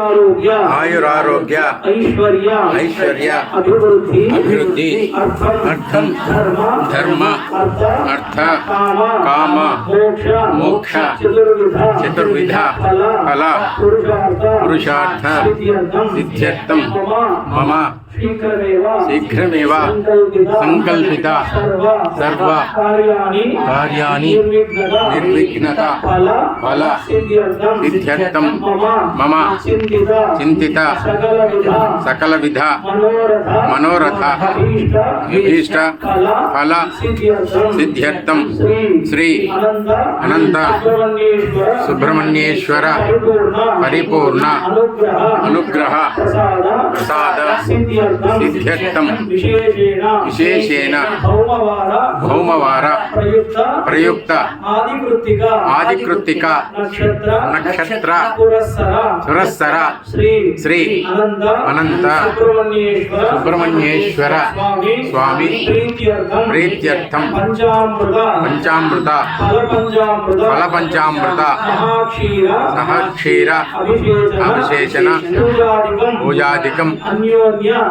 ಆರೋಗ್ಯ ಆಯುರಾರೋಗ್ಯ ಐಶ್ವರ್ಯ ಐಶ್ವರ್ಯ ಅಭಿವೃದ್ಧಿ ಅಭಿವೃದ್ಧಿ ಅರ್ಥಂ ಧರ್ಮ ಅರ್ಥ ಕಾಮ ಮೋಕ್ಷ ಚತುರ್ವಿಧ ಕಲಾ ಪುರುಷಾರ್ಥ ಸಿದ್ಧ್ಯರ್ಥಂ ಮಮ శీఘ్రమేవ? సంకల్పిత సర్వ కార్యాణి నిర్విఘ్నత ఫల సిద్ధ్యర్థం మమ చింతిత సకల విధ మనోరథ అభీష్ట ఫల సిద్ధ్యర్థం శ్రీ అనంత సుబ్రహ్మణ్యేశ్వర పరిపూర్ణ అనుగ్రహ ప్రసాద సిద్ధ్యర్థం. విశేషేణ. భౌమవార. ప్రయుక్త. ఆదికృత్తిక. నక్షత్ర. సురస్సర. శ్రీ. అనంత. సుబ్రహ్మణ్యేశ్వర. స్వామి. ప్రీత్యర్థం. పంచామృత. ఫల పంచామృత సహక్షీర. అభిషేచన. పూజాదికం పూజాదికం అన్యోన్య.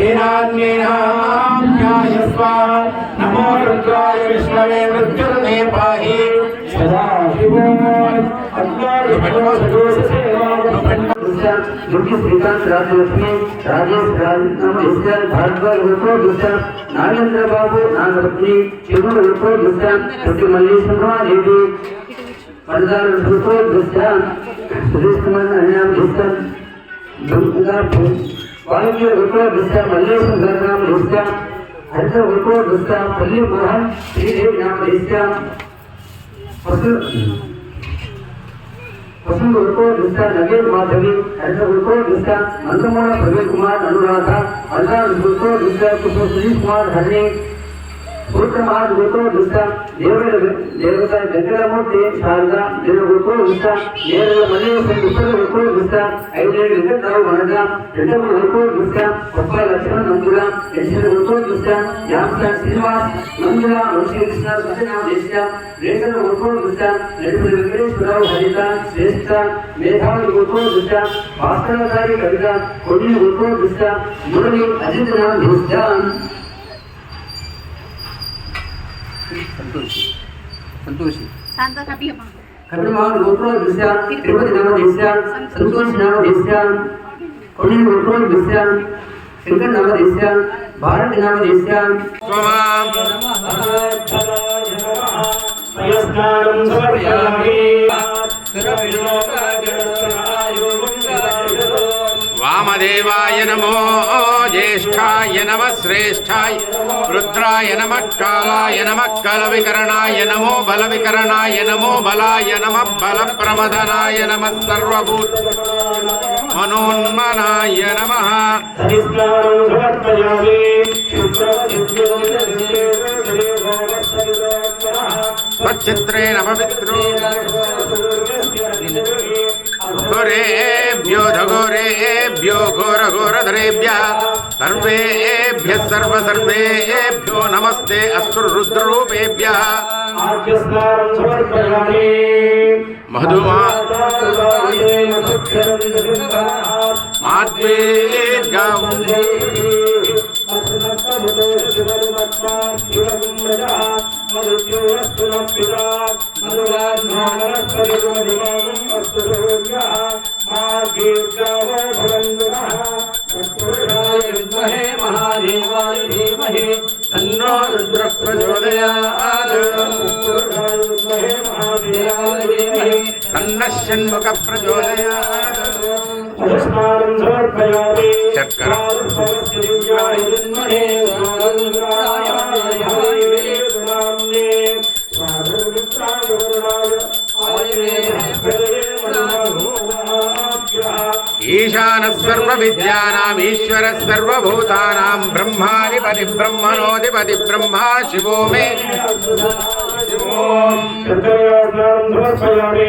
वीरान्येनाभ्यायस्व नमो रुद्राय विष्णवे मृत्युर्मे पाहि सदा शिवो दुर्गी श्रीकांत राजलक्ष्मी राजेश राज भारद्वाज रुको दुष्टा नागेंद्र बाबू नागरत्नी चिमूर रुको दुष्टा दुर्गी मल्लेश्वरा देवी परिदार रुको दुष्टा सुरेश कुमार हरियाम दुष्टा दुर्गा వాయువ్య విభవ దుష్ట మల్లేశ గంగాం దుష్ట హరిత విభవ దుష్ట పల్లి మోహన్ శ్రీదేవి నామ దుష్ట పశు పశు విభవ దుష్ట నవీన్ మాధవి హరిత విభవ దుష్ట నందమూల ప్రవీణ్ కుమార్ అనురాధ అల్లా విభవ దుష్ట కుమార్ హరి ಗುರುಕುಮಾರ್ಗೂ ದುಷ್ಟ ದೇವರ ದೇವತ ವೆಂಕಟಮೂರ್ತಿ ಸಾರದ ದೇವಗುರುಕೂ ದುಷ್ಟ ದೇವರ ಮನೆಯ ಪುಸ್ತಕಕ್ಕೂ ದುಷ್ಟ ಐದನೇದು ವೆಂಕಟರಾವ್ ವನದ ವೆಂಕಟಗುರುಕೂ ದುಷ್ಟ ಒಬ್ಬ ಲಕ್ಷ್ಮಣ ಮಂಜುಳ ಎಂಟನೇಗುರುಕೂ ದುಷ್ಟ ಯಾಮಸ ಶ್ರೀನಿವಾಸ್ ಮಂಜುಳ ವಂಶಕೃಷ್ಣ ಸತ್ಯನಾಮ ದೇಶ ರೇಖನ ಗುರುಕೂ ದುಷ್ಟ ನಡುವೆ ವೆಂಕಟೇಶ್ವರರಾವ್ ಹರಿತ ಶ್ರೇಷ್ಠ ಮೇಧಾವಿ ಗುರುಕೂ ದುಷ್ಟ ಭಾಸ್ಕರಾಚಾರಿ ಕವಿತ ಕೊಡಿಯ ಗುರುಕೂ ದುಷ್ಟ ಮುರಳಿ ಅಜಿತನಾಮ ದೇಶ సంతోషి సంతోషి Santo Kapiyama. కర్ణమాన్ గోత్రో దృశ్య తిరుపతి నామ దృశ్య సంతోష్ నామ దృశ్య కొన్ని గోత్రో దృశ్య శంకర్ నామ దృశ్య భారతి నామ దృశ్య స్వమాం పయస్నానం సమర్పయామి వామదేవాయ నమో జ్యేష్ఠాయ నమ శ్రేష్ఠాయ రుద్రాయ నమ కాలాయ నమ కల వికరణాయ నమో బల వికరణాయ నమో బలాయ నమ బల ప్రమదనాయ నమ సర్వభూత మనోన్మనాయ నమ ఘోరేభ్యో ధఘోరేభ్యో ఘోర ఘోరధరేభ్య సర్వేభ్య సర్వ సర్వేభ్యో నమస్తే అస్సు రుద్రరూపేభ్య మధుమా మాద్వే విద్మహే మహాదేవాయ ధీమహి తన్నో రుద్ర ప్రచోదయాత్ విద్మహే మహాదేవాయ ధీమహి తన్న షణ్ముఖ ప్రచోదయాత్ ईशानः सर्वविद्यानाम् ईश्वरः सर्वभूतानाम् ब्रह्माधिपति ब्रह्मणोऽधिपति ब्रह्मा शिवो मे समर्पयामि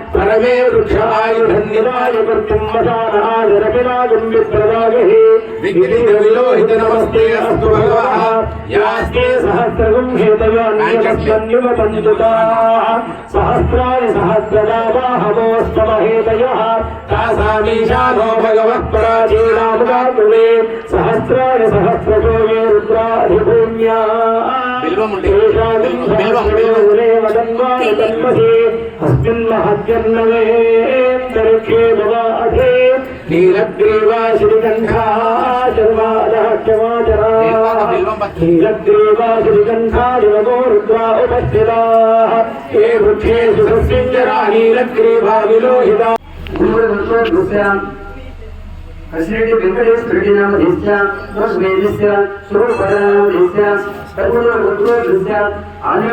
పరమే వృక్షాయుధన్యదాయ కర్తుం వసానహాజరపినాగం విప్రదాగహి విఘ్నితవిలోహిత నమస్తే అస్తు భగవః యాస్తే సహస్రగం హేతయోన్యమస్మన్యుమ పంచుతా సహస్రాణి సహస్రనామాహమోస్తమహేతయః తాసామీశానో భగవః పరాజీనాముదాతులే సహస్రాణి సహస్రశో మే రుద్రాధిభూమ్యా బిల్వముండి. ఏషామిం బిల్వం, సహస్రయోనే వదన్వాయ ब्रह्महज्जन्मवे तरखे भवाधे नीलग्रीवा श्रीगन्धा शर्वादः क्षमाचरा नीलग्रीवा श्रीगन्धा दिवगो रुद्रा उपस्थिताः हे वृक्षे सुसस्यञ्जरा नीलग्रीवा विलोहिता हसिरेड्डि वेङ्कटेश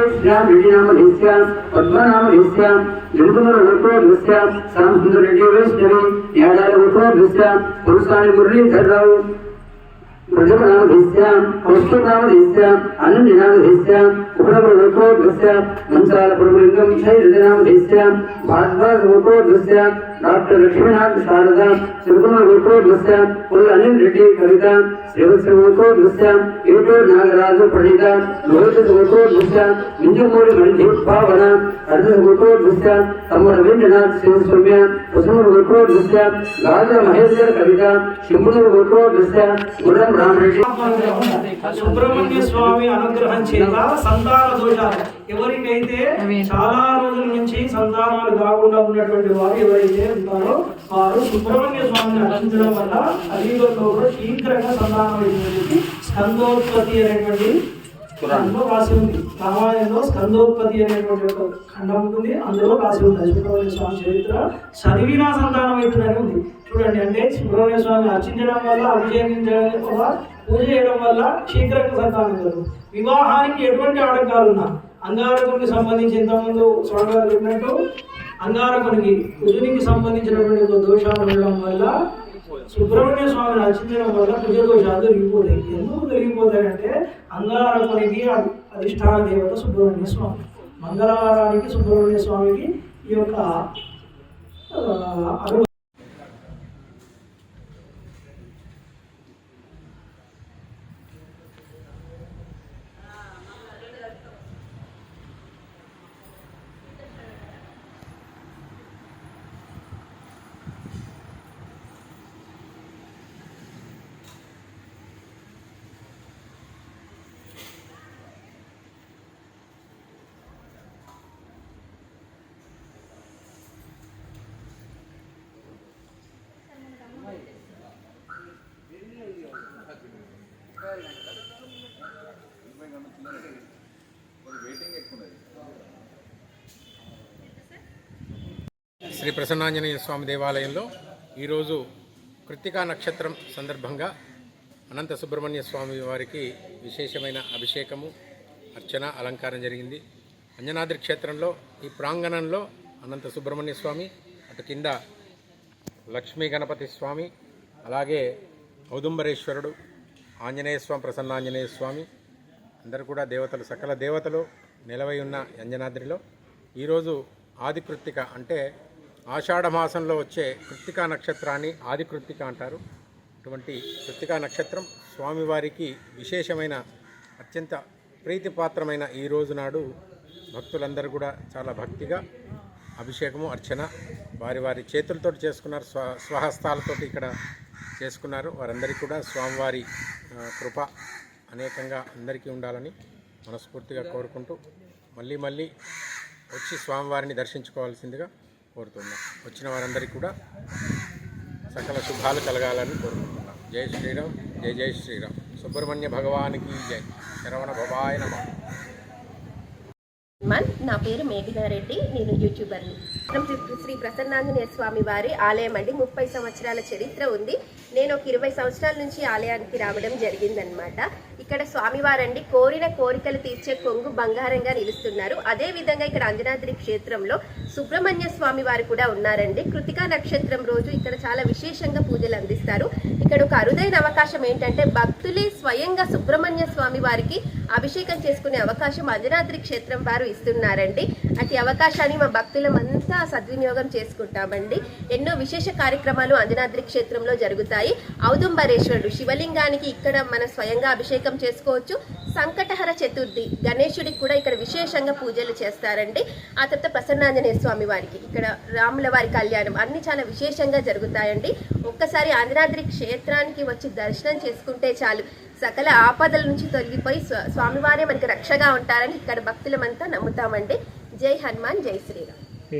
కసిరెడ్డి వెంకటేశ్వర రెడ్డి నామ దేశ్య వేదిస్య సురపరనామ దేశ్య సర్వలో రుద్రో దృశ్య ఆనేష్ శ్యామ్ రెడ్డి నామ దేశ్య పద్మనామ దేశ్య నిరుకుమల రుద్రో దృశ్య సాంసుందర రెడ్డి వైష్ణవి ఏడాది రుద్రో దృశ్య పురుషాని మురళీధర్రావు ప్రజమనామ దేశ్య కౌస్తునామ దేశ్య అనన్యనామ దేశ్య ఉపనమ రుద్రో దృశ్య మంచాల ప్రభులింగం శైలనామ దేశ్య డాక్టర్ లక్ష్మీనాథ్ శారద శివకుమార్ పుల్ అనిల్ రెడ్డి కవిత రుద్రో దృశ్య ఏటూరు నాగరాజు ప్రణీత లోహిత దృశ్య మింజమూరి మణి భావన అర్జున రుద్రో దృశ్య తమ రవీంద్రనాథ్ శివస్వామ్య కుసుమ దృశ్య గాజ మహేంద్ర కవిత శివుడు రుద్రో దృశ్య గుర్రం రామరెడ్డి సుబ్రహ్మణ్య స్వామి అనుగ్రహం చేత సంతాన దోషాలు ఎవరికైతే చాలా రోజుల నుంచి సంతానాలు కాకుండా ఉన్నటువంటి వారు ఎవరైతే ఉంటారో వారు సుబ్రహ్మణ్య స్వామిని రచించడం వల్ల అలీగల్లో కూడా శీఘ్రంగా సంతానం అయినటువంటి స్కందోత్పత్తి అనేటువంటి అందులో రాసి ఉంది. రామాయణంలో స్కందోత్పత్తి అనేటువంటి ఒక ఖండం ఉంటుంది. అందులో రాసి ఉంది. సుబ్రహ్మణ్య స్వామి చరిత్ర. చదివినా సంతానం అవుతుందని ఉంది. చూడండి అంటే సుబ్రహ్మణ్య స్వామిని అర్చించడం వల్ల అభిషేకించడం వల్ల పూజ చేయడం వల్ల శీఘ్రంగా సంతానం కలుగు వివాహానికి ఎటువంటి ఆటంకాలు ఉన్నా అంగారకునికి సంబంధించి ఇంతకుముందు స్వామి చెప్పినట్టు అంగారకునికి కుజునికి సంబంధించినటువంటి ఒక దోషాలు ఉండడం వల్ల సుబ్రహ్మణ్య స్వామిని అర్చించడం వల్ల కుజ దోషాలు తొలగిపోతాయి ఎందుకు తొలగిపోతాయంటే అంగారకునికి అధిష్టాన దేవత సుబ్రహ్మణ్య స్వామి. మంగళవారానికి సుబ్రహ్మణ్య స్వామికి ఈ యొక్క శ్రీ ప్రసన్నాంజనేయ స్వామి దేవాలయంలో ఈరోజు కృత్తికా నక్షత్రం సందర్భంగా అనంత సుబ్రహ్మణ్య స్వామి వారికి విశేషమైన అభిషేకము అర్చన అలంకారం జరిగింది. అంజనాద్రి క్షేత్రంలో ఈ ప్రాంగణంలో అనంత సుబ్రహ్మణ్య స్వామి అటు కింద లక్ష్మీ గణపతి స్వామి అలాగే ఔదుంబరేశ్వరుడు ఆంజనేయ స్వామి ప్రసన్నాంజనేయ స్వామి అందరూ కూడా దేవతలు సకల దేవతలు నిలవై ఉన్న అంజనాద్రిలో. ఈరోజు ఆదికృత్తిక అంటే ఆషాఢ మాసంలో వచ్చే కృత్తికా నక్షత్రాన్ని ఆది కృత్తిక అంటారు. అటువంటి కృత్తికా నక్షత్రం స్వామివారికి విశేషమైన అత్యంత ప్రీతిపాత్రమైన ఈ రోజు నాడు భక్తులందరూ కూడా చాలా భక్తిగా అభిషేకము అర్చన వారి వారి చేతులతో చేసుకున్నారు. స్వ స్వహస్తాలతోటి ఇక్కడ చేసుకున్నారు. వారందరికీ కూడా స్వామివారి కృప అనేకంగా అందరికీ ఉండాలని మనస్ఫూర్తిగా కోరుకుంటూ మళ్ళీ మళ్ళీ వచ్చి స్వామివారిని దర్శించుకోవాల్సిందిగా కోరుతున్నాం. వచ్చిన వారందరికీ కూడా సకల శుభాలు కలగాలని కోరుకుంటున్నాం. జై శ్రీరామ్ జై జై శ్రీరామ్. సుబ్రహ్మణ్య భగవానికి జై. శరవణ భవాయ నమ. మన్ నా పేరు మేఘనారెడ్డి నేను యూట్యూబర్ని. శ్రీ శ్రీ ప్రసన్నాంజనేయ స్వామి వారి ఆలయం అండి. ముప్పై సంవత్సరాల చరిత్ర ఉంది. నేను ఒక ఇరవై సంవత్సరాల నుంచి ఆలయానికి రావడం జరిగిందనమాట ఇక్కడ స్వామివారండి కోరిన కోరికలు తీర్చే కొంగు బంగారంగా నిలుస్తున్నారు. అదే విధంగా ఇక్కడ అంజనాద్రి క్షేత్రంలో సుబ్రహ్మణ్య స్వామి వారు కూడా ఉన్నారండి. కృతికా నక్షత్రం రోజు ఇక్కడ చాలా విశేషంగా పూజలు అందిస్తారు. ఇక్కడ ఒక అరుదైన అవకాశం ఏంటంటే భక్తులే స్వయంగా సుబ్రహ్మణ్య స్వామి వారికి అభిషేకం చేసుకునే అవకాశం అంజనాద్రి క్షేత్రం వారు ఇస్తున్నారండి. అతి అవకాశాన్ని మా భక్తులమంతా సద్వినియోగం చేసుకుంటామండి. ఎన్నో విశేష కార్యక్రమాలు అంజనాద్రి క్షేత్రంలో జరుగుతాయి. ఔదుంబరేశ్వరుడు శివలింగానికి ఇక్కడ మన స్వయంగా అభిషేకం చేసుకోవచ్చు. సంకటహర చతుర్థి. గణేశుడికి కూడా ఇక్కడ విశేషంగా పూజలు చేస్తారండి. ఆ తర్వాత ప్రసన్నాంజనేయ స్వామి వారికి. ఇక్కడ రాముల వారి కళ్యాణం అన్ని చాలా విశేషంగా జరుగుతాయండి. ఒక్కసారి ఆంధ్రాద్రి క్షేత్రానికి వచ్చి దర్శనం చేసుకుంటే చాలు. సకల ఆపదల నుంచి తొలగిపోయి స్వ- స్వామివారే మనకి రక్షగా ఉంటారని ఇక్కడ భక్తులమంతా నమ్ముతామండి. జై హనుమాన్ జై శ్రీరామ్.